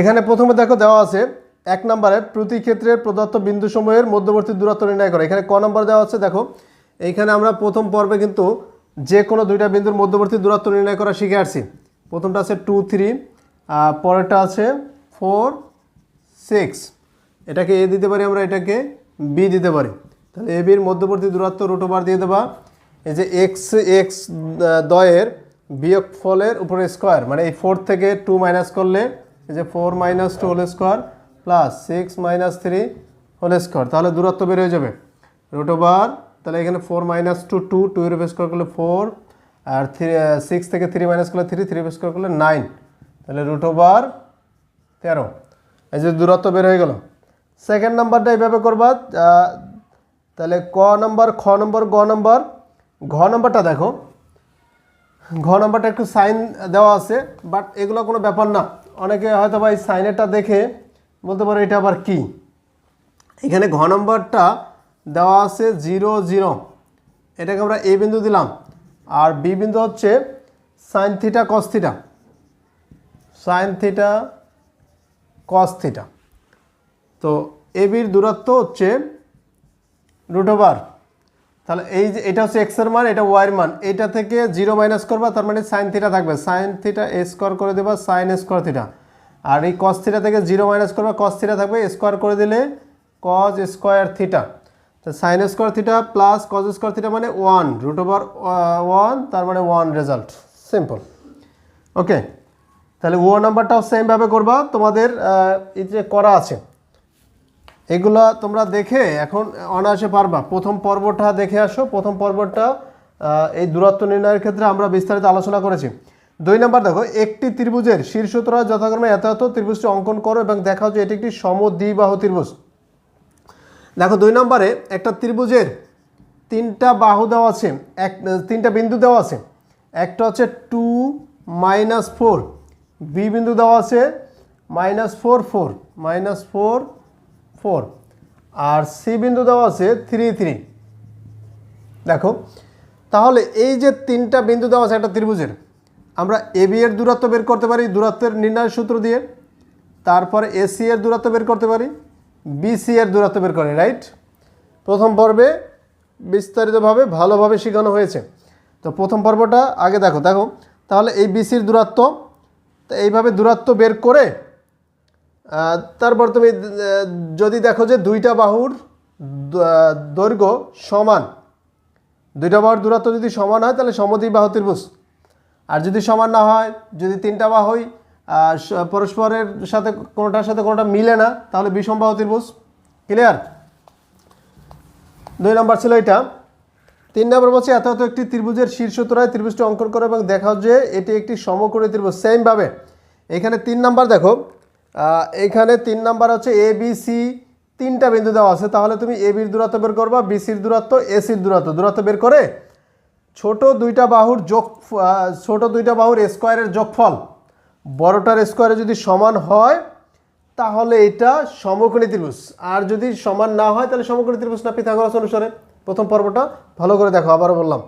এখানে প্রথমে দেখো দেওয়া আছে, এক নম্বরে প্রতি ক্ষেত্রে প্রদত্ত বিন্দু সময়ের মধ্যবর্তী দূরত্ব নির্ণয় করে। এখানে ক নম্বর দেওয়া আছে, দেখো, এইখানে আমরা প্রথম পর্বে কিন্তু যে কোনো দুইটা বিন্দুর মধ্যবর্তী দূরত্ব নির্ণয় করা শিখে আসছি। প্রথমটা আছে টু থ্রি আর পরেরটা আছে ফোর সিক্স এটাকে এ দিতে পারি আমরা, এটাকে বি দিতে পারি। তাহলে এ বির মধ্যবর্তী দূরত্ব রুট ওভার দিয়ে দেবা। এই যে এক্স এক্স দয়ের বিয়োগ ফলের উপরে স্কোয়ার মানে এই ফোর থেকে টু মাইনাস করলে যে four minus two whole square plus six minus three whole square, তাহলে দূরত্ব বের হয়ে যাবে। রুট ওভার, তাহলে এখানে four minus two two two এর স্কোয়ার করলে ফোর, আর থ্রি সিক্স থেকে থ্রি মাইনাস করলে থ্রি থ্রি স্কোয়ার করলে নাইন। তাহলে রুট ওভার তেরো। এই যে দূরত্ব বের হয়ে গেল। সেকেন্ড নাম্বারটা এইভাবে করবা তাহলে ক নম্বর, খ নম্বর, গ নম্বর। ঘ নম্বরটা দেখো। ঘ নম্বরটা একটু সাইন দেওয়া আছে, বাট এগুলো কোনো ব্যাপার না। অনেকে হয়তো বা এই সাইনেরটা দেখে বলতে পারো এটা আবার কি। এখানে ঘ নম্বরটা দেওয়া আছে জিরো জিরো। এটাকে আমরা এ বিন্দু দিলাম। আর বি বিন্দু হচ্ছে sine theta cos theta. Sine theta cos theta. তো এ বির দূরত্ব হচ্ছে রুট ওভার তাহলে এই যে এটা হচ্ছে এক্সের মান, এটা ওয়াইয়ের মান। এটা থেকে জিরো মাইনাস করবা, তার মানে সাইন থিটা থাকবে। সাইন থিটা এ স্কোয়ার করে দেবা সাইন স্কোয়ার থিটা আর এই কস থিটা থেকে জিরো মাইনাস করবা কস থিটা থাকবে স্কোয়ার করে দিলে কজ স্কোয়ার থিটা তো sine square theta plus cos square theta মানে ওয়ান রুট ওভার ওয়ান তার মানে ওয়ান রেজাল্ট সিম্পল ওকে তাহলে ও নাম্বারটাও সেমভাবে করবা। তোমাদের এই যে করা আছে। এগুলা তোমরা দেখে এখন অনায়াসে পারবা। প্রথম পর্বটা দেখে আসো। প্রথম পর্বটা এই দূরত্ব নির্ণয়ের ক্ষেত্রে আমরা বিস্তারিত আলোচনা করেছি। দুই নম্বর দেখো, একটি ত্রিভুজের শীর্ষতরা যথাক্রমে এত ত্রিভুজটি অঙ্কন করো এবং দেখাও যে এটি একটি সমদ্বিবাহু ত্রিভুজ। দেখো, দুই নম্বরে একটা ত্রিভুজের তিনটা বাহু দেওয়া আছে, এক, তিনটা বিন্দু দেওয়া আছে। একটা হচ্ছে টু মাইনাস ফোর, বি বিন্দু দেওয়া আছে, minus four four, minus four four আর সি বিন্দু দেওয়া আছে থ্রি থ্রি দেখো, তাহলে এই যে তিনটা বিন্দু দেওয়া আছে একটা ত্রিভুজের, আমরা এ বি এর দূরত্ব বের করতে পারি দূরত্বের নির্ণয় সূত্র দিয়ে, তারপরে এসি এর দূরত্ব বের করতে পারি বিসি এর দূরত্ব বের করি রাইট প্রথম পর্বে বিস্তারিতভাবে ভালোভাবে শেখানো হয়েছে। তো প্রথম পর্বটা আগে দেখো দেখো, তাহলে এই বিসির দূরত্ব, তো এইভাবে দূরত্ব বের করে তারপর তুমি যদি দেখো যে দুইটা বাহুর দৈর্ঘ্য সমান, দুইটা বাহুর দূরত্ব যদি সমান হয়, তাহলে সমদ্বি বাহু ত্রিভুজ। আর যদি সমান না হয়, যদি তিনটা বাহুই পরস্পরের সাথে কোনোটার সাথে কোনোটা মিলে না, তাহলে বিষম বাহু ত্রিভুজ। ক্লিয়ার দুই নম্বর ছিল এটা। তিন নম্বর বলছে এত একটি ত্রিভুজের শীর্ষতরায় ত্রিভুজটি অঙ্কন করো এবং দেখাও যে এটি একটি সমকোণী ত্রিভুজ। সেমভাবে এখানে তিন নাম্বার দেখো এখানে তিন নাম্বার হচ্ছে এ বি সি তিনটা বিন্দু দেওয়া আছে। তাহলে তুমি এ বির দূরত্ব বের করবা বিসির দূরত্ব এসির দূরত্ব। দূরত্ব বের করে ছোট দুইটা বাহুর যোগ ছোট দুইটা বাহুর স্কোয়ারের যোগফল, বড়টার স্কোয়ারে যদি সমান হয়, তাহলে এটা সমকোণী ত্রিভুজ আর যদি সমান না হয়, তাহলে সমকোণী ত্রিভুজ না, পিথাগোরাস অনুসারে। প্রথম পর্বটা ভালো করে দেখো, আবারও বললাম।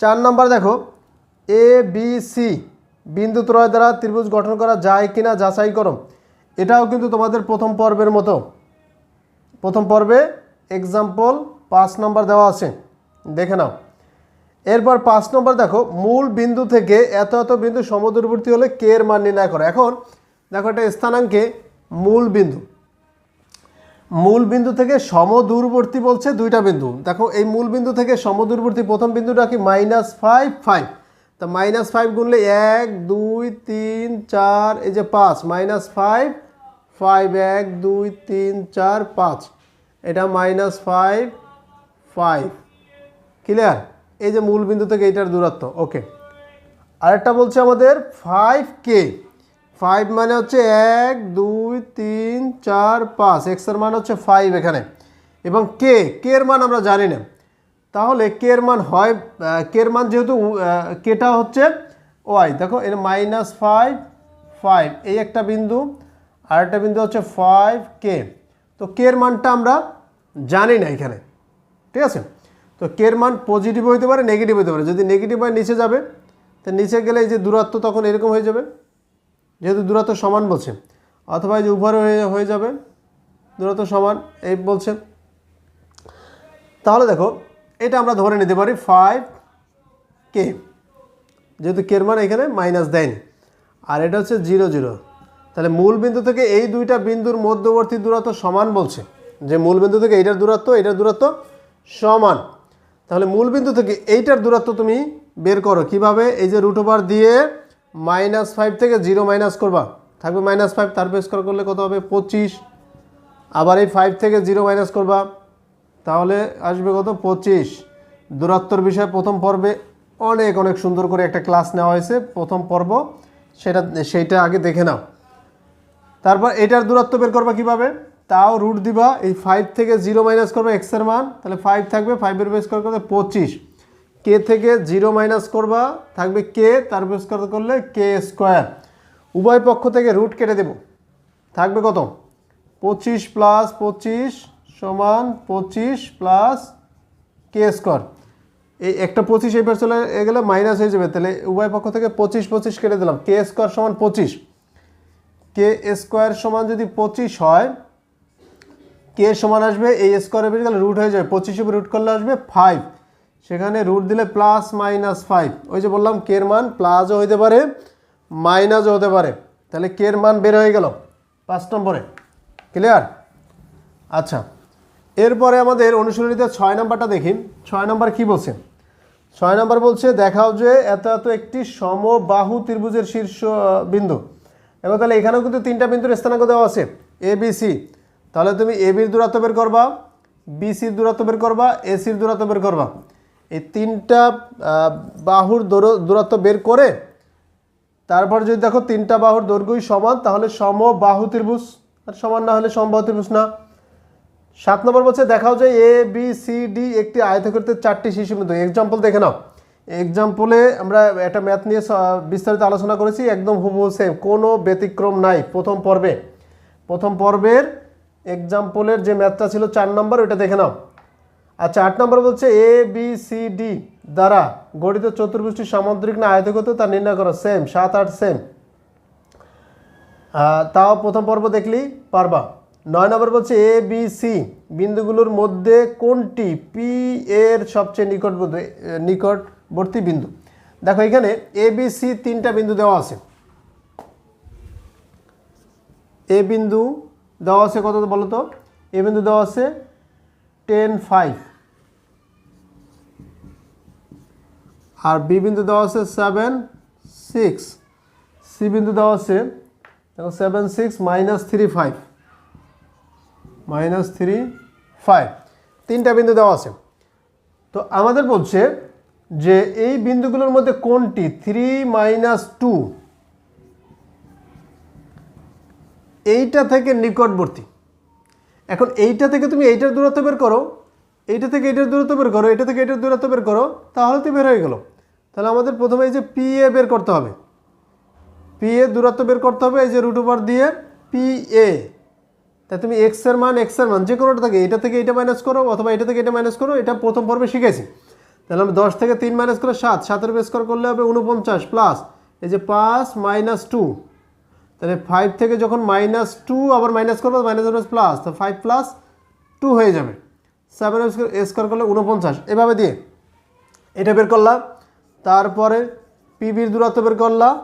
চার নাম্বার দেখো এ বি সি বিন্দু ত্রয় দ্বারা ত্রিভুজ গঠন করা যায় কিনা যাচাই করো। এটাও কিন্তু তোমাদের প্রথম পর্বের মতো। প্রথম পর্বে এক্সাম্পল পাঁচ নম্বর দেওয়া আছে। দেখে নাও। এরপর পাঁচ নম্বর দেখো, মূল বিন্দু থেকে এত এত বিন্দু সমদূরবর্তী হলে কে এর মান নির্ণয় করো। এখন দেখো এটা স্থানাঙ্কে মূল বিন্দু। মূল বিন্দু থেকে সমদূরবর্তী বলছে দুইটা বিন্দু। দেখো, এই মূল বিন্দু থেকে সমদূরবর্তী প্রথম বিন্দুটা কি মাইনাস ফাইভ ফাইভ তা মাইনাস ফাইভ গুনলে এক, দুই, তিন, চার, এই যে পাঁচ মাইনাস ফাইভ ফাইভ এক, দুই, তিন, চার, পাঁচ। এটা মাইনাস ফাইভ ফাইভ ক্লিয়ার এই যে মূল বিন্দু থেকে এটার দূরত্ব ওকে আরেকটা বলছে আমাদের ফাইভ কে ফাইভ মানে হচ্ছে এক, দুই, তিন, চার, পাঁচ। এক্সের মান হচ্ছে ফাইভ এখানে। এবং কে কে এর মান আমরা জানি না। তাহলে কে এর মান হয় কে এর মান যেহেতু কেটা হচ্ছে ওয়াই দেখো, এর মাইনাস ফাইভ ফাইভ এই একটা বিন্দু আর একটা বিন্দু হচ্ছে ফাইভ কে তো কে এর মানটা আমরা জানি না এখানে। ঠিক আছে? তো কের মান পজিটিভ হইতে পারে নেগেটিভ হইতে পারে। যদি নেগেটিভ হয় নিচে যাবে, তো নিচে গেলে এই যে দূরত্ব তখন এরকম হয়ে যাবে, যেহেতু দূরত্ব সমান বলছে। অথবা এই যে উপরে হয়ে যাবে, দূরত্ব সমান, এই বলছে। তাহলে দেখো, এটা আমরা ধরে নিতে পারি ফাইভ কে যেহেতু কের মান এখানে মাইনাস দেয়নি। আর এটা হচ্ছে জিরো জিরো তাহলে মূল বিন্দু থেকে এই দুইটা বিন্দুর মধ্যবর্তী দূরত্ব সমান বলছে। যে মূল বিন্দু থেকে এইটার দূরত্ব এইটার দূরত্ব সমান। তাহলে মূল বিন্দু থেকে এইটার দূরত্ব তুমি বের করো। কীভাবে? এই যে রুট ওভার দিয়ে মাইনাস ফাইভ থেকে জিরো মাইনাস করবা। থাকবে মাইনাস ফাইভ তারপর স্কোয়ার করলে কত হবে? পঁচিশ। আবার এই ফাইভ থেকে জিরো মাইনাস করবা, তাহলে আসবে কত? পঁচিশ। দূরত্বর বিষয়ে প্রথম পর্বে অনেক অনেক সুন্দর করে একটা ক্লাস নেওয়া হয়েছে। প্রথম পর্ব, সেটা, সেইটা আগে দেখে নাও। তারপর এটার দূরত্ব বের করবা কীভাবে? তাও রুট দিবা, এই ফাইভ থেকে জিরো মাইনাস করবে এক্সের মান, তাহলে ফাইভ থাকবে ফাইভের বেস করে করতে পঁচিশ। কে থেকে জিরো মাইনাস করবা, থাকবে কে তার বেস করে করলে কে স্কোয়ার উভয় পক্ষ থেকে রুট কেটে দেব। থাকবে কত? পঁচিশ প্লাস পঁচিশ সমান পঁচিশ প্লাস কে স্কোয়ার এই একটা পঁচিশ এই পাশে চলে গেলে মাইনাস হয়ে যাবে, তাহলে উভয় পক্ষ থেকে পঁচিশ পঁচিশ কেটে দিলাম কে স্কোয়ার সমান পঁচিশ। কে স্কোয়ার সমান যদি পঁচিশ হয়, কে সমান আসবে? এই স্কোয়ারের বেশি তাহলে রুট হয়ে যাবে। পঁচিশ উপর রুট করলে আসবে ফাইভ সেখানে রুট দিলে প্লাস মাইনাস ফাইভ ওই যে বললাম কের মান প্লাসও হতে পারে মাইনাসও হতে পারে। তাহলে কের মান বের হয়ে গেল? পাঁচ নম্বরে। ক্লিয়ার আচ্ছা। এরপরে আমাদের অনুশীলনীতে ছয় নম্বরটা দেখি। ছয় নম্বর কি বলছে? ছয় নম্বর বলছে, দেখাও যে এত এত একটি সমবাহু ত্রিভুজের শীর্ষ বিন্দু। এবং তাহলে এখানেও কিন্তু তিনটা বিন্দুর স্থানাঙ্ক দেওয়া আছে এ বি সি তাহলে তুমি এ বির দূরত্ব বের করবা বিসির দূরত্ব বের করবা এসির দূরত্ব বের করবা। এই তিনটা বাহুর দূর- দূরত্ব বের করে তারপর যদি দেখো তিনটা বাহুর দৈর্ঘ্যই সমান, তাহলে সম বাহু ত্রিভুজ, আর সমান না হলে সমবাহু ত্রিভুজ না। সাত নম্বর বলছে দেখাও যে এ বি সি ডি একটি আয়তক্ষেত্রের চারটি শিশু বিন্দু। এক্সাম্পল দেখে নাও। এক্সাম্পলে আমরা একটা ম্যাথ নিয়ে বিস্তারিত আলোচনা করেছি, একদম হুবহু সেম কোনো ব্যতিক্রম নাই, প্রথম পর্বে। প্রথম পর্বের এক্সাম্পলের যে ম্যাথটা ছিল চার নম্বর ওইটা দেখে নাও। আচ্ছা আট নম্বর বলছে এ বি সি ডি দ্বারা গঠিত চতুর্ভুজটি সামুদ্রিক না আয়তক্ষেত্র তা নির্ণয় করো সেম সাত, আট সেম তাও প্রথম পর্ব দেখলেই পারবা। নয় নম্বর বলছে এ বি সি বিন্দুগুলোর মধ্যে কোনটি পি এর সবচেয়ে নিকটবর্তী নিকটবর্তী বিন্দু। দেখো এখানে এ বি সি তিনটা বিন্দু দেওয়া আছে। এ বিন্দু দেওয়া আছে কত বলো তো এ বিন্দু দেওয়া আছে টেন ফাইভ আর বি বিন্দু দেওয়া আছে সেভেন সিক্স সি বিন্দু দেওয়া আছে, দেখো seven six minus three five minus three five তিনটা বিন্দু দেওয়া আছে। তো আমাদের বলছে যে এই বিন্দুগুলোর মধ্যে কোনটি? থ্রি মাইনাস টু এইটা থেকে নিকটবর্তী। এখন এইটা থেকে তুমি এইটার দূরত্ব বের করো, এইটা থেকে এইটার দূরত্ব বের করো এটা থেকে এটার দূরত্ব বের করো, তাহলে তো বের হয়ে গেল। তাহলে আমাদের প্রথমে এই যে পি এ বের করতে হবে। পি এ দূরত্ব বের করতে হবে এই যে রুট ওভার দিয়ে পি এ তা তুমি এক্সের মান এক্সের মান যে কোনোটা থাকে এটা থেকে এটা মাইনাস করো, অথবা এটা থেকে এটা মাইনাস করো, এটা প্রথম পর্বে শিখেছি। তাহলে আমি দশ থেকে তিন মাইনাস করে সাত, সাতের বেস করে করলে হবে উনপঞ্চাশ প্লাস এই যে পাঁচ মাইনাস টু তাহলে ফাইভ থেকে যখন মাইনাস টু আবার মাইনাস করব মাইনাস প্লাস তো ফাইভ প্লাস টু হয়ে যাবে। সেভেন স্কোয়ার করলে উনপঞ্চাশ এভাবে দিয়ে এটা বের করলাম। তারপরে পিবির দূরত্ব বের করলাম।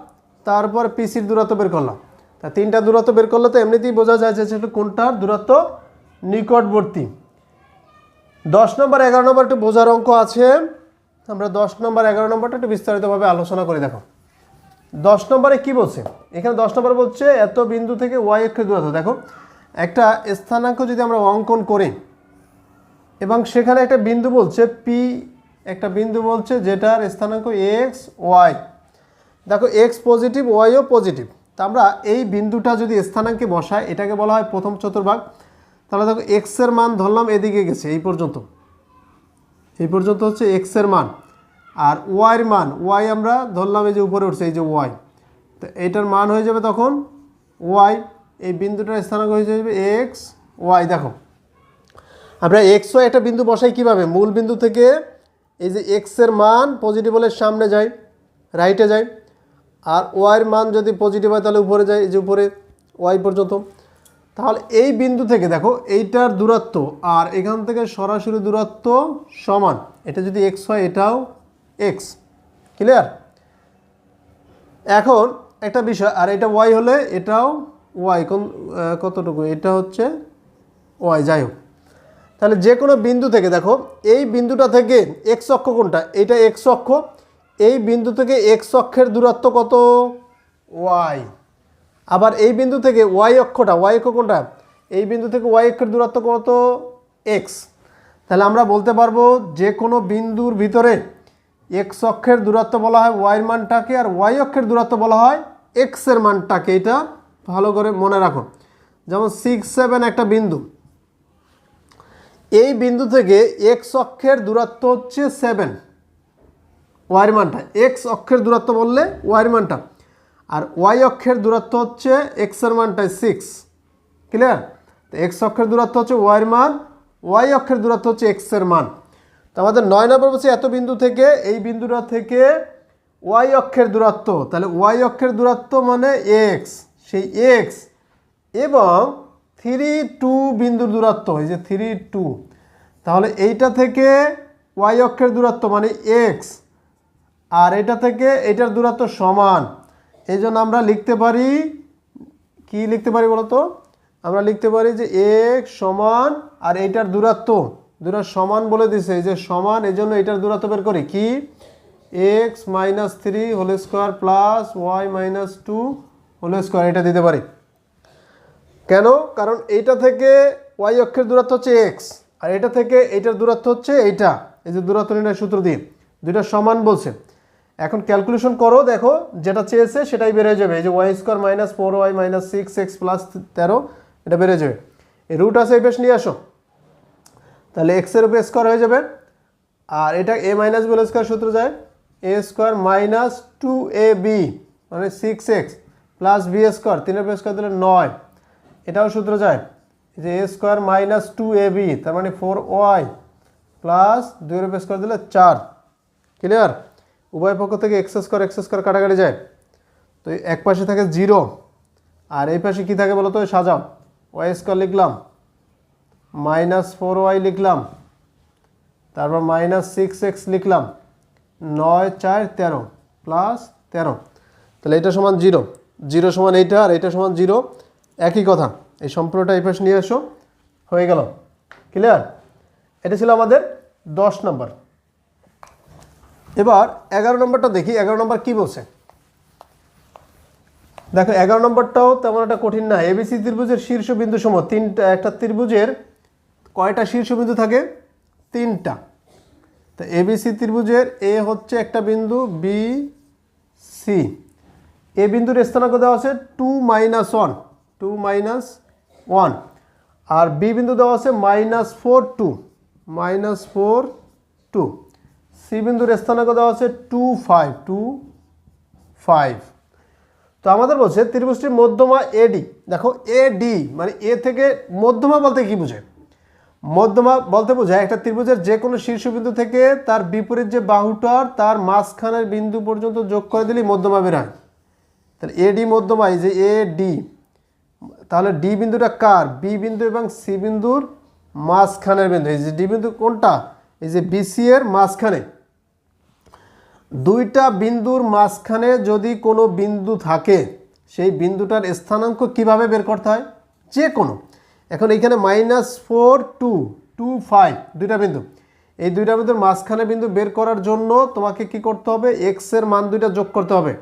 তারপর পিসির দূরত্ব বের করলাম। তা তিনটা দূরত্ব বের করলে তো এমনিতেই বোঝা যায় যে কোনটার দূরত্ব নিকটবর্তী। দশ নম্বর, এগারো নম্বর একটু বোঝার অঙ্ক আছে। আমরা দশ নম্বর, এগারো নম্বরটা একটু বিস্তারিতভাবে আলোচনা করে, দেখো। দশ নম্বরে কি বলছে? এখানে দশ নম্বর বলছে, এত বিন্দু থেকে ওয়াই অক্ষের দূরত্ব। দেখো, একটা স্থানাঙ্ক যদি আমরা অঙ্কন করি, এবং সেখানে একটা বিন্দু বলছে পি একটা বিন্দু বলছে যেটার স্থানাঙ্ক এক্স ওয়াই দেখো এক্স পজিটিভ ওয়াইও পজিটিভ তা আমরা এই বিন্দুটা যদি স্থানাঙ্কে বসাই, এটাকে বলা হয় প্রথম চতুর্ভাগ। তাহলে দেখো এক্সের মান ধরলাম এদিকে গেছে, এই পর্যন্ত। এই পর্যন্ত হচ্ছে এক্সের মান। আর ওয়াইয়ের মান ওয়াই আমরা ধরলাম এই যে উপরে উঠছে, এই যে ওয়াই তো এইটার মান হয়ে যাবে তখন ওয়াই এই বিন্দুটার স্থানাঙ্ক হয়ে যাবে এক্স ওয়াই দেখো, আমরা এক্স ওয়াই একটা বিন্দু বসাই কীভাবে? মূল বিন্দু থেকে এই যে এক্সের মান পজিটিভ হলে সামনে যায় রাইটে যায়। আর ওয়াইয়ের মান যদি পজিটিভ হয় তাহলে উপরে যায়, এই যে উপরে ওয়াই পর্যন্ত। তাহলে এই বিন্দু থেকে দেখো, এইটার দূরত্ব আর এখান থেকে সরাসরি দূরত্ব সমান। এটা যদি এক্স হয়, এটাও এক্স ক্লিয়ার এখন একটা বিষয়, আর এটা ওয়াই হলে এটাও ওয়াই কোন কতটুকু? এটা হচ্ছে ওয়াই যাই হোক। তাহলে যে কোনো বিন্দু থেকে দেখো, এই বিন্দুটা থেকে এক্স অক্ষ কোনটা? এটা এক্স অক্ষ। এই বিন্দু থেকে এক্স অক্ষের দূরত্ব কত? ওয়াই আবার এই বিন্দু থেকে ওয়াই অক্ষটা ওয়াই অক্ষ কোনটা? এই বিন্দু থেকে ওয়াই অক্ষের দূরত্ব কত? এক্স তাহলে আমরা বলতে পারব যে কোনো বিন্দুর ভিতরে এক্স অক্ষের দূরত্ব বলা হয় ওয়াইয়ের মানটাকে আর ওয়াই অক্ষের দূরত্ব বলা হয় এক্সের মানটাকে। এটা ভালো করে মনে রাখো। যেমন সিক্স সেভেন একটা বিন্দু। এই বিন্দু থেকে এক্স অক্ষের দূরত্ব হচ্ছে সেভেন ওয়াইয়ের মানটা এক্স অক্ষের দূরত্ব বললে ওয়াইয়ের মানটা। আর ওয়াই অক্ষের দূরত্ব হচ্ছে এক্সের মানটায় সিক্স ক্লিয়ার তো এক্স অক্ষের দূরত্ব হচ্ছে ওয়াইয়ের মান, ওয়াই অক্ষের দূরত্ব হচ্ছে এক্সের মান। তো আমাদের নয় নম্বর বলছে এত বিন্দু থেকে, এই বিন্দুটা থেকে ওয়াই অক্ষের দূরত্ব, তাহলে ওয়াই অক্ষের দূরত্ব মানে এক্স, সেই এক্স এবং থ্রি টু বিন্দুর দূরত্ব, এই যে থ্রি টু তাহলে এইটা থেকে ওয়াই অক্ষের দূরত্ব মানে এক্স, আর এটা থেকে এটার দূরত্ব সমান। এই জন্য আমরা লিখতে পারি, কি লিখতে পারি বলতো? আমরা লিখতে পারি যে এক্স সমান, আর এইটার দূরত্ব দুটো সমান বলে দিছে, এই যে সমান এই জন্য এটার দূরত্ব বের করি কি? X minus three whole square plus Y minus two whole square এটা দিতে পারি। কেন? কারণ এইটা থেকে ওয়াই অক্ষের দূরত্ব হচ্ছে এক্স আর এটা থেকে এইটার দূরত্ব হচ্ছে এইটা। এই যে দূরত্ব নির্ণয় সূত্র দিয়ে, দুইটা সমান বলছে। এখন ক্যালকুলেশন করো, দেখো, যেটা চেয়েছে সেটাই বেড়ে যাবে। এই যে Y square minus four Y minus six X plus তেরো, এটা বেড়ে যাবে। এই রুট আছে, এই বেশ নিয়ে আসো। তাহলে এক্সের উপরে স্কোয়ার হয়ে যাবে। আর এটা এ মাইনাস বি স্কোয়ার সূত্র যায়। A square minus two A B মানে six X plus B square তিনের উপরে স্কোয়ার দিলে নয়। এটাও সূত্র যায়। যে A square minus two A B তার মানে ফোর ওয়াই প্লাস দুইয়ের উপরে স্কোয়ার দিলে চার। ক্লিয়ার উভয় পক্ষ থেকে এক্স স্কোয়ার এক্স স্কোয়ার কাটাকাটি যায়। তো এক পাশে থাকে জিরো, আর এই পাশে কী থাকে বলো তো সাজাও। ওয়াই স্কোয়ার লিখলাম। মাইনাস ফোর ওয়াই লিখলাম। তারপর মাইনাস সিক্স এক্স লিখলাম। নয়, চার, তেরো, প্লাস তেরো। তাহলে এটা সমান জিরো। জিরো সমান এইটা আর এইটা সমান জিরো। একই কথা। এই সম্পূর্ণটা এই পাশে নিয়ে এসো। হয়ে গেল। ক্লিয়ার এটা ছিল আমাদের দশ নম্বর। এবার এগারো নম্বরটা দেখি, এগারো নম্বর কি বলছে? দেখো, এগারো নম্বরটাও তেমন একটা কঠিন না। এবিসি ত্রিভুজের শীর্ষবিন্দু সম তিনটা, একটা ত্রিভুজের কয়টা শীর্ষবিন্দু থাকে? তিনটা। তো এবিসি ত্রিভুজের এ হচ্ছে একটা বিন্দু, বি, সি। এ বিন্দুর স্থানাঙ্ক দেওয়া আছে two minus one, two minus one. আর বি বিন্দু দেওয়া আছে minus four two, minus four two. C বিন্দুর স্থানাঙ্ক দেওয়া আছে টু ফাইভ টু ফাইভ তো আমাদের বলছে ত্রিভুজটির মধ্যমা এডি দেখো এডি মানে এ থেকে মধ্যমা বলতে কি বোঝায়? মধ্যমা বলতে বোঝায় একটা ত্রিভুজের যে কোনো শীর্ষবিন্দু থেকে তার বিপরীত যে বাহুটার তার মাঝখানের বিন্দু পর্যন্ত যোগ করে দিলেই মধ্যমা বের হয়। তাহলে এডি মধ্যমা, এই যে এ ডি তাহলে ডি বিন্দুটা কার? বি বিন্দু এবং সি বিন্দুর মাঝখানের বিন্দু। এই যে ডি বিন্দু কোনটা? এই যে বিসি এর মাঝখানে, দুইটা বিন্দুর মাঝখানে যদি কোনো বিন্দু থাকে, সেই বিন্দুটার স্থানাঙ্ক কীভাবে বের করতে হয়? যে কোনো এখন এখানে minus four two two five দুইটা বিন্দু। এই দুইটা বিন্দুর মাঝখানে বিন্দু বের করার জন্য তোমাকে কি করতে হবে? এক্সের মান দুইটা যোগ করতে হবে।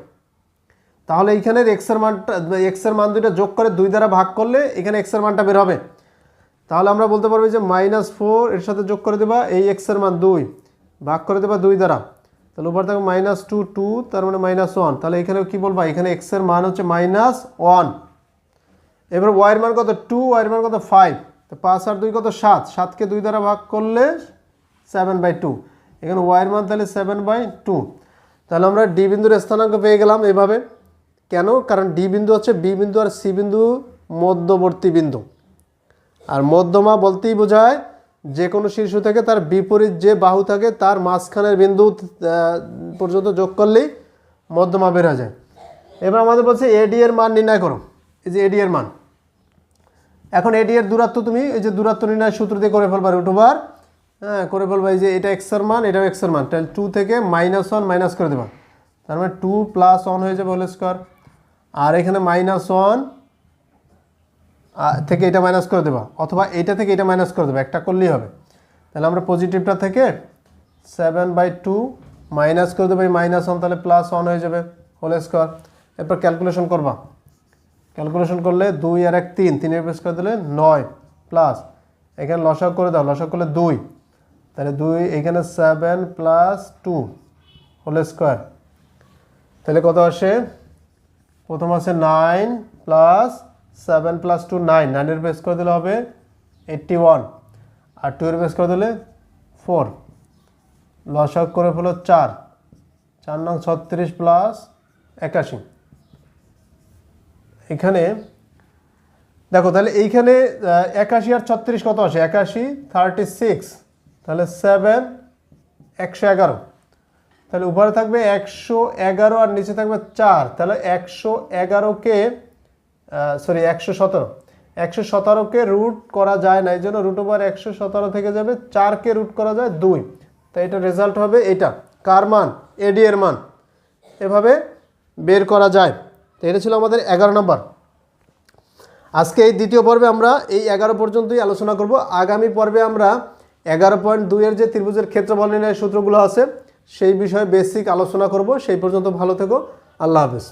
তাহলে এইখানের এক্সের মানটা এক্সের মান দুইটা যোগ করে দুই দ্বারা ভাগ করলে এখানে এক্সের মানটা বের হবে। তাহলে আমরা বলতে পারব যে মাইনাস ফোর এর সাথে যোগ করে দেবা, এই এক্সের মান দুই। ভাগ করে দেবা দুই দ্বারা। তাহলে উপর থাকবে মাইনাস টু টু তার মানে মাইনাস ওয়ান তাহলে এখানে কি বলবা? এখানে এক্সের মান হচ্ছে মাইনাস ওয়ান এবার ওয়াইয়ের মান কত? টু ওয়াইয়ের মান কত? ফাইভ তো পাঁচ আর দুই কত? সাত। সাতকে দুই দ্বারা ভাগ করলে সেভেন বাই টু এখানে ওয়াইয়ের মান তাহলে সেভেন বাই টু তাহলে আমরা ডি বিন্দুর স্থানাঙ্ক পেয়ে গেলাম এভাবে। কেন? কারণ ডি বিন্দু হচ্ছে বি বিন্দু আর সি বিন্দু মধ্যবর্তী বিন্দু। আর মধ্যমা বলতেই বোঝায় যে কোনো শীর্ষ থেকে তার বিপরীত যে বাহু থাকে তার মাঝখানের বিন্দু পর্যন্ত যোগ করলেই মধ্যমা বের যায়। এবার আমাদের বলছে এডি এর মান নির্ণয় করো। এই যে এডি এর মান। এখন এডি এর দূরত্ব তুমি, এই যে দূরত্ব নির্ণয় সূত্র দিয়ে করে ফেলবা রুট ওভার হ্যাঁ করে ফেলবা এই যে এটা এক্সের মান, এটাও এক্সের মান। তাহলে টু থেকে মাইনাস ওয়ান মাইনাস করে দেবা। তার মানে টু প্লাস ওয়ান হয়ে যাবে হোল স্কোয়ার আর এখানে মাইনাস ওয়ান থেকে এটা মাইনাস করে দেবা। অথবা এটা থেকে এটা মাইনাস করে দেবা। একটা করলেই হবে। তাহলে আমরা পজিটিভটা থেকে সেভেন বাই টু মাইনাস করে দেবো। এই মাইনাস ওয়ান তাহলে প্লাস ওয়ান হয়ে যাবে হোল স্কোয়ার এরপর ক্যালকুলেশন করবা। ক্যালকুলেশন করলে দুই আর এক তিন। তিনের বেশ করে দিলে নয় প্লাস এখানে লসাগ করে দাও। লসাগ করলে দুই। তাহলে দুই, এখানে seven plus two whole square তাহলে কত আসে? প্রথম আছে nine plus seven plus two nine নাইনের বেস করে দিলে হবে এইট্টি ওয়ান আর টু এর বেস করে দিলে ফোর লসাগ করে ফেলো চার। চার নং ছত্রিশ প্লাস একাশি। এখানে, দেখো তাহলে এইখানে একাশি আর ছত্রিশ কত আসে? একাশি থার্টি সিক্স তাহলে সেভেন একশো এগারো। তাহলে উপরে থাকবে একশো এগারো আর নিচে থাকবে চার। তাহলে একশো এগারোকে সরি একশো সতেরো। একশো সতেরোকে রুট করা যায় না, এই জন্য রুট ওভার একশো সতেরো থেকে যাবে চারকে রুট করা যায় দুই। তাই এটা রেজাল্ট হবে এটা। কার মান? এডি এর মান। এভাবে বের করা যায়। তো এটা ছিল আমাদের এগারো নম্বর। আজকে এই দ্বিতীয় পর্বে আমরা এই এগারো পর্যন্তই আলোচনা করব। আগামী পর্বে আমরা এগারো পয়েন্ট দুইয়ের যে ত্রিভুজের ক্ষেত্রফল নির্ণয়ের সূত্রগুলো আছে, সেই বিষয়ে বেসিক আলোচনা করব। সেই পর্যন্ত ভালো থেকো। আল্লাহ হাফেজ।